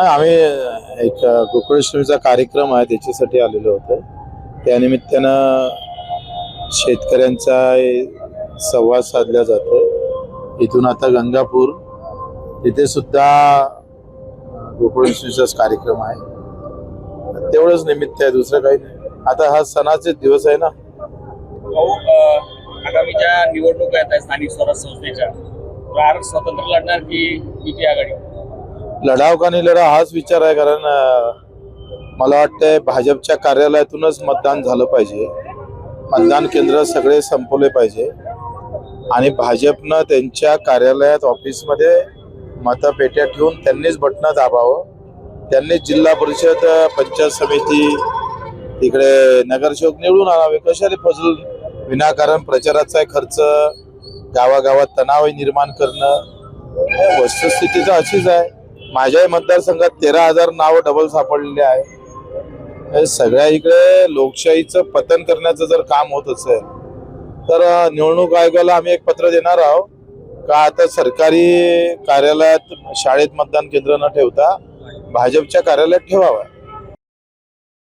हा, आम्ही एक गोकुळाष्टमीचा कार्यक्रम आहे त्याच्यासाठी आलेलो होतो. त्यानिमित्तानं शेतकऱ्यांचा संवाद साधला जातो. इथून आता गंगापूर तिथे सुद्धा गोकुळाष्टमीचाच कार्यक्रम आहे. तेवढंच निमित्त आहे दुसरं काही नाही. आता हा सणाचे दिवस आहे ना. आगामी ज्या निवडणुका येत आहेत स्थानिक स्वराज्य संस्थेच्या. तर स्वतंत्र लढणार की युती आघाडी? लढाव का नाही लढा हाच विचार आहे कारण मला वाटतंय भाजपच्या कार्यालयातूनच मतदान झालं पाहिजे. मतदान केंद्र सगळे संपवले पाहिजे. आणि भाजपनं त्यांच्या कार्यालयात ऑफिसमध्ये मतपेट्या ठेवून त्यांनीच बटणं दाबावं. त्यांनीच जिल्हा परिषद पंचायत समिती तिकडे नगरसेवक निवडून आणावे. कशाला फजल विनाकारण प्रचाराचा खर्च गावागावात तणाव निर्माण करणं वस्तुस्थिती तर अशीच आहे. माझ्याही मतदारसंघात तेरा हजार नावं डबल सापडलेले आहे हे सगळ्या इकडे लोकशाहीचं पतन करण्याचं जर काम होत असेल तर निवडणूक आयोगाला आम्ही एक पत्र देणार आहोत. का आता सरकारी कार्यालयात शाळेत मतदान केंद्र न ठेवता भाजपच्या कार्यालयात ठेवावं?